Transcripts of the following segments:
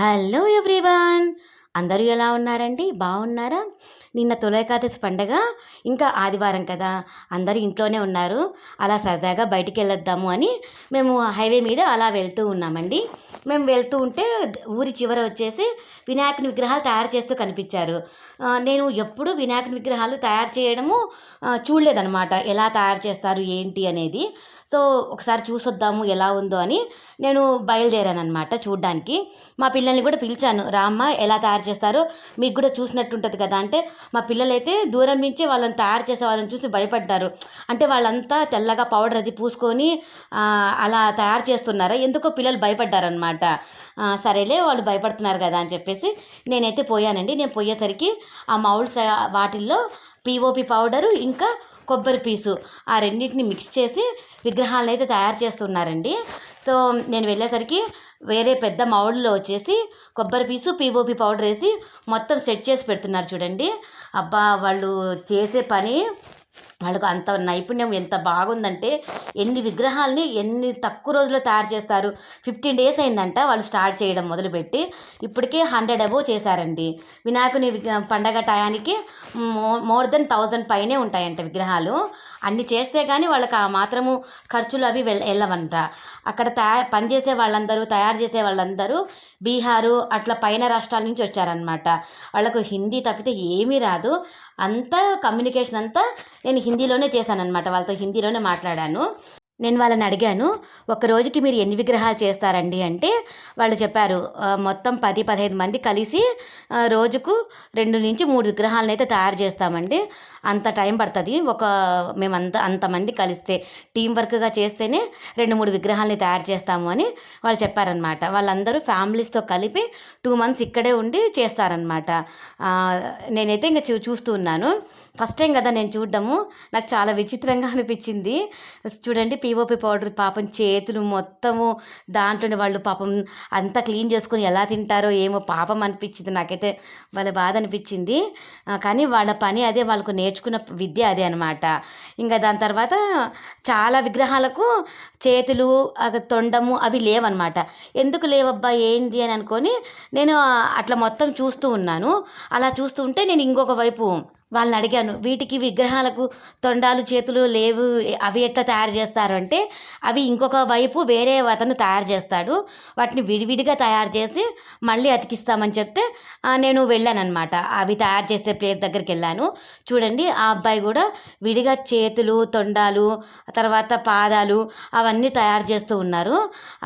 Hello everyone! అందరూ ఎలా ఉన్నారండి? బాగున్నారా? నిన్న తులైకాదశి పండగ ఇంకా ఆదివారం కదా. అందరూ ఇంట్లోనే ఉన్నారు. అలా సరదాగా బయటికి వెళ్ళొద్దాము అని మేము హైవే మీద అలా వెళ్తూ ఉన్నామండి. మేము వెళ్తూ ఉంటే ఊరి చివర వచ్చేసి వినాయకుని విగ్రహాలు తయారు చేస్తూ కనిపించారు. నేను ఎప్పుడూ వినాయకుని విగ్రహాలు తయారు చేయడము చూడలేదనమాట ఎలా తయారు చేస్తారు ఏంటి అనేది. సో ఒకసారి చూసొద్దాము ఎలా ఉందో అని నేను బయలుదేరాను అనమాట చూడ్డానికి. మా పిల్లల్ని కూడా పిలిచాను రామ్మ ఎలా తయారు చేస్తారో మీకు కూడా చూసినట్టు ఉంటుంది కదా అంటే మా పిల్లలైతే దూరం నుంచే వాళ్ళని తయారు చేసే వాళ్ళని చూసి భయపడ్డారు. అంటే వాళ్ళంతా తెల్లగా పౌడర్ అది పూసుకొని అలా తయారు చేస్తున్నారా? ఎందుకో పిల్లలు భయపడ్డారనమాట సరేలే వాళ్ళు భయపడుతున్నారు కదా అని చెప్పేసి నేనైతే పోయానండి. నేను పోయేసరికి ఆ మౌల్స్ వాటిల్లో పిఓపి పౌడరు ఇంకా కొబ్బరి పీసు ఆ రెండింటిని మిక్స్ చేసి విగ్రహాలను అయితే తయారు చేస్తున్నారండి. సో నేను వెళ్ళేసరికి వేరే పెద్ద మౌల్డ్లో వచ్చేసి కొబ్బరి పీసు పీఓపి పౌడర్ వేసి మొత్తం సెట్ చేసి పెడుతున్నారు చూడండి. అబ్బా వాళ్ళు చేసే పని వాళ్ళకు అంత నైపుణ్యం ఎంత బాగుందంటే ఎన్ని విగ్రహాలని ఎన్ని తక్కువ రోజుల్లో తయారు చేస్తారు? ఫిఫ్టీన్ డేస్ అయిందంట వాళ్ళు స్టార్ట్ చేయడం మొదలుపెట్టి ఇప్పటికే హండ్రెడ్ అబోవ్ చేశారండి. వినాయకుని పండగ టయానికి మో మోర్ దెన్ థౌజండ్ పైనే ఉంటాయంట విగ్రహాలు. అన్ని చేస్తే కానీ వాళ్ళకి ఆ మాత్రము ఖర్చులు అవి వెళ్ళ వెళ్ళవంట అక్కడ తయారు పనిచేసే వాళ్ళందరూ తయారు చేసే వాళ్ళందరూ బీహారు అట్లా పైన రాష్ట్రాల నుంచి వచ్చారనమాట వాళ్ళకు హిందీ తప్పితే ఏమీ రాదు. అంతా కమ్యూనికేషన్ అంతా నేను హిందీలోనే చేశానన్నమాట. వాళ్ళతో హిందీలోనే మాట్లాడాను. నేను వాళ్ళని అడిగాను ఒక రోజుకి మీరు ఎన్ని విగ్రహాలు చేస్తారండి? అంటే వాళ్ళు చెప్పారు మొత్తం పది పదహైదు మంది కలిసి రోజుకు రెండు నుంచి మూడు విగ్రహాలను అయితే తయారు చేస్తామండి. అంత టైం పడుతుంది. ఒక మేమంత అంతమంది కలిస్తే టీం వర్క్గా చేస్తేనే రెండు మూడు విగ్రహాలని తయారు చేస్తాము అని వాళ్ళు చెప్పారనమాట వాళ్ళందరూ ఫ్యామిలీస్తో కలిపి టూ మంత్స్ ఇక్కడే ఉండి చేస్తారనమాట నేనైతే ఇంకా చూ చూస్తూ ఉన్నాను. ఫస్ట్ టైం కదా నేను చూడడము. నాకు చాలా విచిత్రంగా అనిపించింది. చూడండి పీఓపి పౌడర్ పాపం చేతులు మొత్తము దాంట్లోనే వాళ్ళు పాపం అంతా క్లీన్ చేసుకొని ఎలా తింటారో ఏమో పాపం అనిపించింది. నాకైతే వాళ్ళ బాధ అనిపించింది. కానీ వాళ్ళ పని అదే వాళ్ళకు నేర్చుకున్న విద్య అదే అనమాట ఇంకా దాని తర్వాత చాలా విగ్రహాలకు చేతులు అగ- తొండము అవి లేవన్నమాట. ఎందుకు లేవబ్బా ఏంది అని అనుకొని నేను అట్లా మొత్తం చూస్తూ ఉన్నాను. అలా చూస్తూ ఉంటే నేను ఇంకొక వైపు వాళ్ళని అడిగాను వీటికి విగ్రహాలకు తొండాలు చేతులు లేవు. అవి ఎట్లా తయారు చేస్తారు అంటే అవి ఇంకొక వైపు వేరే అతను తయారు చేస్తాడు. వాటిని విడివిడిగా తయారు చేసి మళ్ళీ అతికిస్తామని చెప్తే నేను వెళ్ళానమాట అవి తయారు చేసే ప్లేస్ దగ్గరికి వెళ్ళాను. చూడండి ఆ అబ్బాయి కూడా విడిగా చేతులు తొండాలు తర్వాత పాదాలు అవన్నీ తయారు చేస్తూ ఉన్నారు.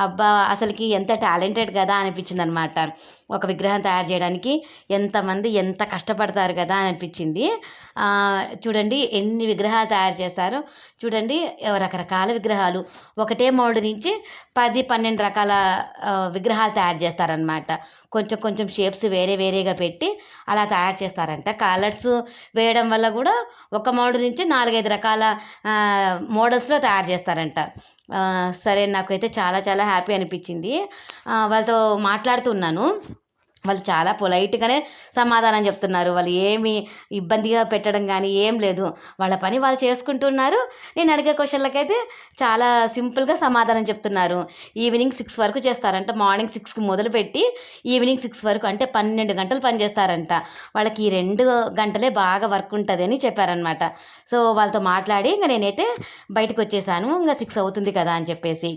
అబ్బా అసలుకి ఎంత టాలెంటెడ్ కదా అనిపించింది అనమాట ఒక విగ్రహం తయారు చేయడానికి ఎంతమంది ఎంత కష్టపడతారు కదా అని అనిపించింది. చూడండి ఎన్ని విగ్రహాలు తయారు చేశారో. చూడండి రకరకాల విగ్రహాలు. ఒకటే మోల్డ్ నుంచి పది పన్నెండు రకాల విగ్రహాలు తయారు చేస్తారనమాట కొంచెం కొంచెం షేప్స్ వేరే వేరేగా పెట్టి అలా తయారు చేస్తారంట. కలర్స్ వేయడం వల్ల కూడా ఒక మోడల్ నుంచి నాలుగైదు రకాల మోడల్స్లో తయారు చేస్తారంట. సరే నాకైతే చాలా చాలా హ్యాపీ అనిపించింది. వాళ్ళతో మాట్లాడుతున్నాను. వాళ్ళు చాలా పొలైట్గానే సమాధానం చెప్తున్నారు. వాళ్ళు ఏమి ఇబ్బందిగా పెట్టడం కానీ ఏం లేదు. వాళ్ళ పని వాళ్ళు చేసుకుంటున్నారు. నేను అడిగే క్వశ్చన్లకైతే చాలా సింపుల్గా సమాధానం చెప్తున్నారు. ఈవినింగ్ సిక్స్ వరకు చేస్తారంట. మార్నింగ్ సిక్స్కి మొదలుపెట్టి ఈవినింగ్ సిక్స్ వరకు అంటే పన్నెండు గంటలు పనిచేస్తారంట వాళ్ళకి ఈ రెండు గంటలే బాగా వర్క్ ఉంటుందని చెప్పారనమాట సో వాళ్ళతో మాట్లాడి ఇంకా నేనైతే బయటకు వచ్చేసాను. ఇంకా సిక్స్ అవుతుంది కదా అని చెప్పేసి.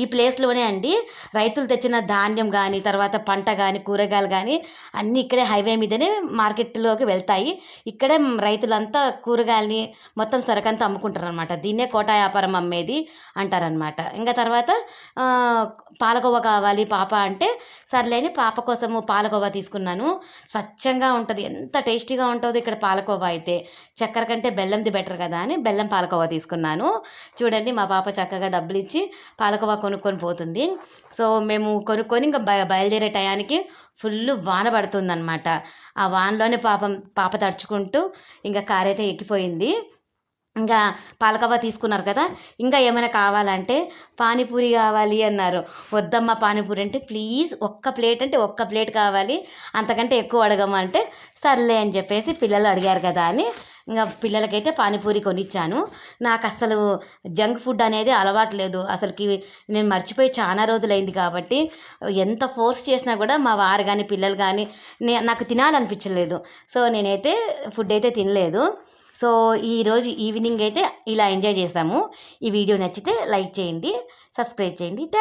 ఈ ప్లేస్లోనే అండి రైతులు తెచ్చిన ధాన్యం కానీ తర్వాత పంట కానీ కూరగాయలు కానీ అన్నీ ఇక్కడే హైవే మీదనే మార్కెట్లోకి వెళ్తాయి. ఇక్కడే రైతులంతా కూరగాయలని మొత్తం సరకంతా అమ్ముకుంటారు అనమాట దీన్నే కోట వ్యాపారం అమ్మేది అంటారనమాట ఇంకా తర్వాత ఆ, పాలకోవ కావాలి పాప అంటే సర్లేని పాప కోసము పాలకోవా తీసుకున్నాను. స్వచ్ఛంగా ఉంటుంది. ఎంత టేస్టీగా ఉంటుందో ఇక్కడ పాలకోవా అయితే. చక్కెర కంటే బెల్లంది బెటర్ కదా అని బెల్లం పాలకోవా తీసుకున్నాను. చూడండి మా పాప చక్కగా డబ్బులు ఇచ్చి పాలకోవా కొనుక్కొని పోతుంది. సో మేము కొనుక్కొని ఇంకా బయ బయలుదేరే టయానికి ఫుల్ వాన పడుతుందనమాట ఆ వానలోనే పాపం పాప తడుచుకుంటూ ఇంకా కార్ అయితే ఎక్కిపోయింది. ఇంకా పాలకవ్వ తీసుకున్నారు కదా ఇంకా ఏమైనా కావాలంటే పానీపూరి కావాలి అన్నారు. వద్దమ్మా పానీపూరి అంటే ప్లీజ్ ఒక్క ప్లేట్ అంటే ఒక్క ప్లేట్ కావాలి అంతకంటే ఎక్కువ అడగమంటే అంటే సర్లే అని చెప్పేసి పిల్లలు అడిగారు కదా అని ఇంకా పిల్లలకైతే పానీపూరి కొనిచ్చాను. నాకు అసలు జంక్ ఫుడ్ అనేది అలవాటు లేదు. అసలుకి నేను మర్చిపోయి చాలా రోజులైంది కాబట్టి ఎంత ఫోర్స్ చేసినా కూడా మా వారు కానీ పిల్లలు కానీ నే నాకు తినాలనిపించలేదు. సో నేనైతే ఫుడ్ అయితే తినలేదు. సో ఈరోజు ఈవినింగ్ అయితే ఇలా ఎంజాయ్ చేసాము. ఈ వీడియో నచ్చితే లైక్ చేయండి సబ్స్క్రైబ్ చేయండి. థ్యాంక్